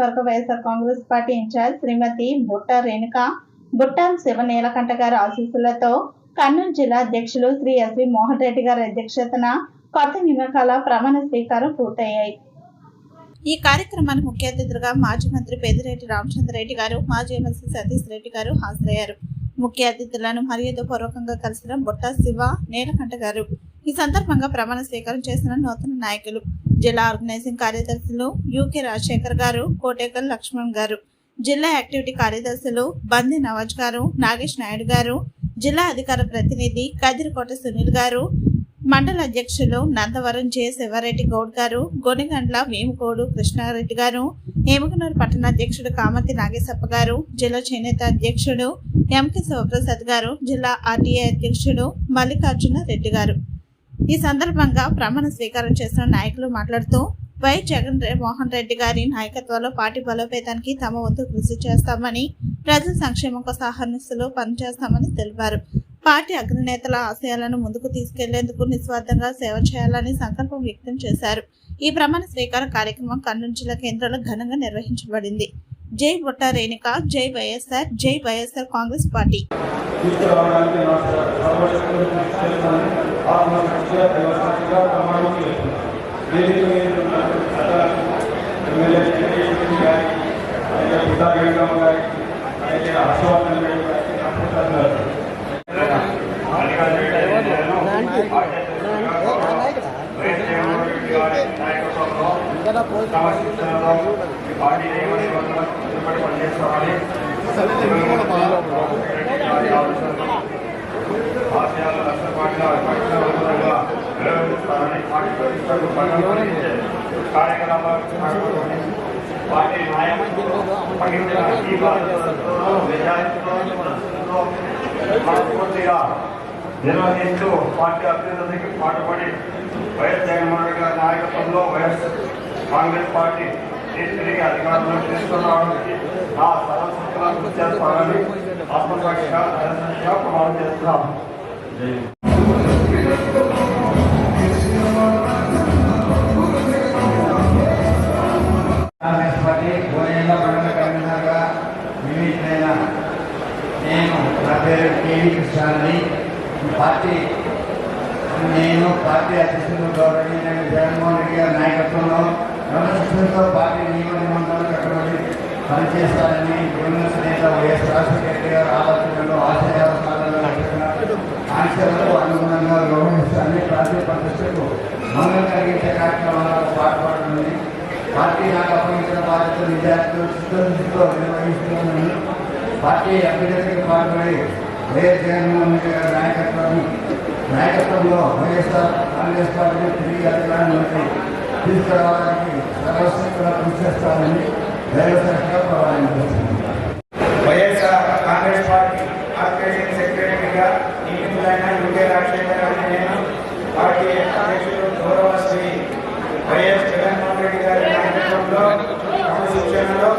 నియోజకవర్గ YSR Congress party incharge Shrimati Butta Renuka బుట్టాన్ Shiva Neelakantha గారి ఆశీస్సులతో కర్నూలు జిల్లా అధ్యక్షులు శ్రీ ఎస్వి మోహన్ రెడ్డి గారి అధ్యక్షతన కొత్త నియామకాల ప్రమాణ స్వీకారం పూర్తయ్యాయి. ఈ కార్యక్రమానికి ముఖ్య అతిథులుగా మాజీ మంత్రి పెద్దిరెడ్డి రామచంద్రరెడ్డి గారు మాజీ ఎమ్మెల్సీ సతీష్ రెడ్డి గారు హాజరయ్యారు. ముఖ్య అతిథులను మర్యాద పూర్వకంగా కలిసిన బుట్ట శివ నీలకంఠ గారు. ఈ సందర్భంగా ప్రమాణ స్వీకారం చేసిన నూతన నాయకులు జిల్లా ఆర్గనైజింగ్ కార్యదర్శులు యూకే రాజశేఖర్ గారు కోటేకల్ లక్ష్మణ్ గారు జిల్లా యాక్టివిటీ కార్యదర్శులు బంది నవాజ్ గారు నాగేష్ నాయుడు గారు జిల్లా అధికార ప్రతినిధి కదిరికోట సునీల్ గారు మండల అధ్యక్షులు నందవరం జె శివారెడ్డి గౌడ్ గారు గొనిగండ్ల వేముకోడు కృష్ణారెడ్డి గారు ఏమకనూరు పట్టణ అధ్యక్షుడు కామతి నాగేశప్ప గారు జిల్లా చేనేత అధ్యక్షుడు ఎంకే శివప్రసాద్ గారు జిల్లా ఆర్టీఏ అధ్యక్షుడు మల్లికార్జున రెడ్డి గారు. ఈ సందర్భంగా ప్రమాణ స్వీకారం చేసిన నాయకులు మాట్లాడుతూ వై. జగన్ మోహన్ రెడ్డి గారి నాయకత్వంలో పార్టీ బలోపేతానికి తమ వంతు కృషి చేస్తామని ప్రజల సంక్షేమం కోసం అహర్నిశలు పనిచేస్తామని తెలిపారు. పార్టీ అగ్రనేతల ఆశయాలను ముందుకు తీసుకెళ్ళేందుకు నిస్వార్థంగా సేవ చేయాలని సంకల్పం వ్యక్తం చేశారు. ఈ ప్రమాణ స్వీకార కార్యక్రమం కర్నూలు జిల్లా కేంద్రంలో ఘనంగా నిర్వహించబడింది. జై బుట్ట రేణుక జై వైఎస్ఆర్ జై వైఎస్ఆర్ కాంగ్రెస్ పార్టీ తీసుకురావడానికి నా క్రమశిక్షణలో ఈ పార్టీ నియమ కట్టుబడి పనిచేస్తామని ఆశయాలు లక్ష్యపాటుగా పార్టీ పార్టీ నాయకులు పగిలిన ఈ బాధ్యతలతో నిజాయితీతో మనస్ఫూర్తిగా నిర్వహిస్తూ పార్టీ అభ్యున్నతికి పాటుపడి వైఎస్ జగన్మోహన్ గారి నాయకత్వంలో వైఎస్ కాంగ్రెస్ పార్టీ తిరిగి అధికారంలో తీసుకురావడానికి నా సర్వశక్తుల చేస్తానని ఆత్మసాక్షిగా దైవసాక్షిగా ప్రమాణం చేస్తున్నాం. పార్టీ నేను నా పేరు కేవీ కృష్ణాని పార్టీ నేను పార్టీ అధ్యక్షులు గౌరవనీయులైన జగన్మోహన్ రెడ్డి గారి నాయకత్వంలో క్రమశిక్షణతో పార్టీ నియమ నిబంధనలు కట్టుబడి పనిచేస్తారని యూనియన్స్ నేత వైఎస్ రాజశేఖర రెడ్డి గారు ఆలోచనలు ఆశయాల ఆంక్షలకు అనుగుణంగా వ్యవహరిస్తారని పార్టీ ప్రతిష్టకు మంగళం కలిగించే కార్యక్రమాలకు పాటుపడుతుంది పార్టీ నాకు అప్పగించిన బాధ్యత విద్యార్థులు చిత్తశుద్ధితో నిర్వహిస్తున్నానని పార్టీ అభ్యర్థికి పాల్పడి వైఎస్ జగన్మోహన్ రెడ్డి గారి నాయకత్వం నాయకత్వంలో వైఎస్ఆర్ కాంగ్రెస్ పార్టీని తిరిగి అధికారంలోకి తీసుకురావడానికి సర్వశక్తులా కృషి చేస్తానని దైవశాఖగా ప్రమాణం చేస్తున్నాను వైఎస్ఆర్ కాంగ్రెస్ పార్టీ ఆర్గనైజింగ్ సెక్రటరీగా నియమితులైన యుకే రాజశేఖర్ అనే నేను పార్టీ అధ్యక్షులు గౌరవ శ్రీ వైఎస్ జగన్మోహన్ రెడ్డి గారి నాయకత్వంలో క్రమశిక్షణలో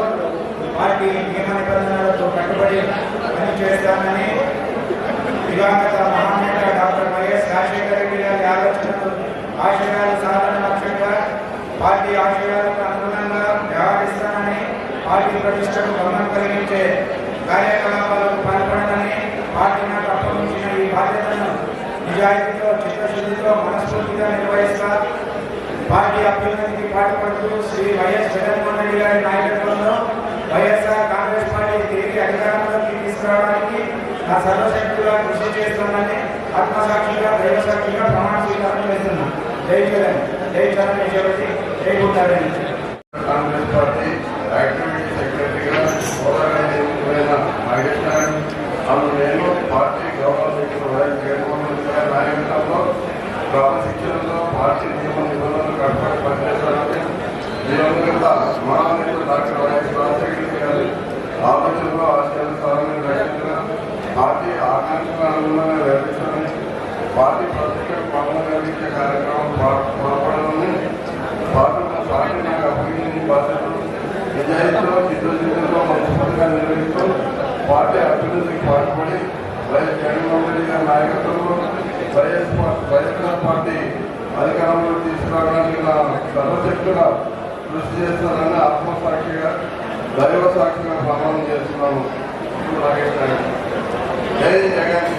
పార్టీ నియమ నిబంధనలకు కట్టుబడి పనిచేస్తానని దివంగత మహానేత డాక్టర్ వైఎస్ రాజశేఖర రెడ్డి గారి ఆలోచనలు ఆశయాలు సాధన లక్ష్యంగా పార్టీ ఆశయాలకు అనుగుణంగా వ్యవహరిస్తానని పార్టీ ప్రతిష్టకు భంగం కలిగించే కార్యకలాపాలకు పాల్పడనని పార్టీ నాకు అప్పగించిన ఈ బాధ్యతను నిజాయితీతో చిత్తశుద్ధితో మనస్ఫూర్తిగా నిర్వహిస్తారు. పార్టీ అభ్యున్నతికి పాటుపడుతూ శ్రీ వైఎస్ జగన్మోహన్ రెడ్డి గారి నాయకత్వంలో వైఎస్ఆర్ కాంగ్రెస్ పార్టీ తిరిగి అధికారంలోకి తీసుకురావడానికి నా సర్వశక్తుగా కృషి చేస్తానని ఆత్మసాక్షిగా దైవసాక్షిగా ప్రమాణ స్వీకారం చేస్తున్నాను జై జగన్. జై చరణ్ యశోవతి జై గుండారెడ్డి. కాంగ్రెస్ పార్టీ యాక్టివిటీ సెక్రటరీగా నాగేష్ అను నేను party government YS Jaganmohan Reddy నాయకత్వంలో క్రమశిక్షణలో పార్టీ నియమ నిబంధనలు కట్టుబడి పనిచేస్తానని దివంగత మహానేత డాక్టర్ వైఎస్ రాజశేఖర గారి ఆలోచనలో ఆశయాలు సాధన లక్ష్యంగా పార్టీ నిర్వహించాలని పార్టీ ప్రతిష్టకు భంగం కార్యక్రమం పాల్పడాలని పార్టీ పార్టీ నాకు అప్పగించిన బాధ్యతలు నిజాయితీలో మంచి మనస్ఫూర్తిగా నిర్వహిస్తూ పార్టీ అభివృద్ధికి పాటుపడి వైఎస్ జగన్మోహన్ రెడ్డి గారి నాయకత్వంలో వైఎస్ వైఎస్ఆర్ పార్టీ అధికారంలో తీసుకురావడానికి నా సర్వశక్తుగా కృషి చేస్తానని ఆత్మసాక్షిగా దైవ సాక్షిగా ప్రమాణం చేస్తున్నాను జై జగన్